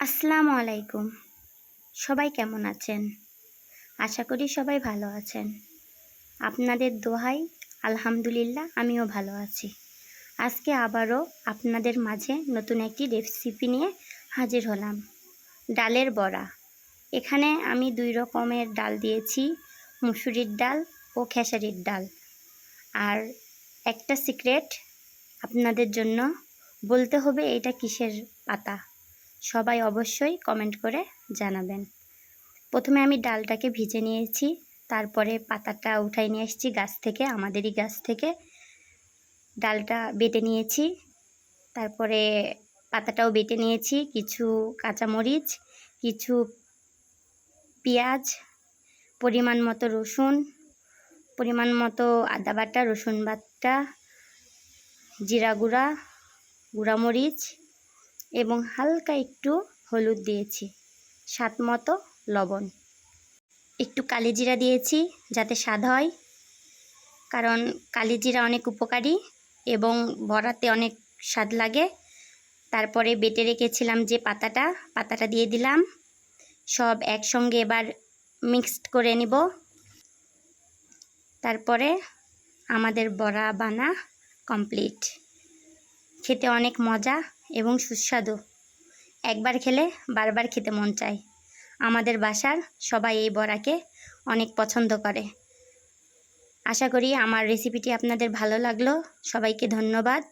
আসসালামু আলাইকুম। সবাই কেমন আছেন? আশা করি সবাই ভালো আছেন। আপনাদের দোহাই, আলহামদুলিল্লাহ, আমিও ভালো আছি। আজকে আবারও আপনাদের মাঝে নতুন একটি রেসিপি নিয়ে হাজির হলাম। ডালের বড়া। এখানে আমি দুই রকমের ডাল দিয়েছি, মুসুরির ডাল ও খেসারির ডাল। আর একটা সিক্রেট আপনাদের জন্য। বলতে হবে এটা কিসের পাতা? সবাই অবশ্যই কমেন্ট করে জানাবেন। প্রথমে আমি ডালটাকে ভিজে নিয়েছি, তারপরে পাতাটা উঠাই নিয়ে এসেছি গাছ থেকে, আমাদেরই গাছ থেকে। ডালটা বেটে নিয়েছি, তারপরে পাতাটাও বেটে নিয়েছি, কিছু কাঁচামরিচ, কিছু পেঁয়াজ, পরিমাণ মতো রসুন, পরিমাণ মতো আদা বাটা, রসুন বাটা, জিরা গুঁড়া, গুঁড়ামরিচ এবং হালকা একটু হলুদ দিয়েছি, স্বাদ মতো লবণ। একটু কালিজিরা দিয়েছি যাতে স্বাদ হয়, কারণ কালিজিরা অনেক উপকারী এবং বড়াতে অনেক স্বাদ লাগে। তারপরে বেটে রেখেছিলাম যে পাতাটা পাতাটা দিয়ে দিলাম। সব একসঙ্গে এবার মিক্সড করে নিব। তারপরে আমাদের বড়া বানা কমপ্লিট। খেতে অনেক মজা এবং সুস্বাদু। একবার খেলে বারবার খেতে মন চায়। আমাদের বাসার সবাই এই বড়াকে অনেক পছন্দ করে। আশা করি আমার রেসিপিটি আপনাদের ভালো লাগল। সবাইকে ধন্যবাদ।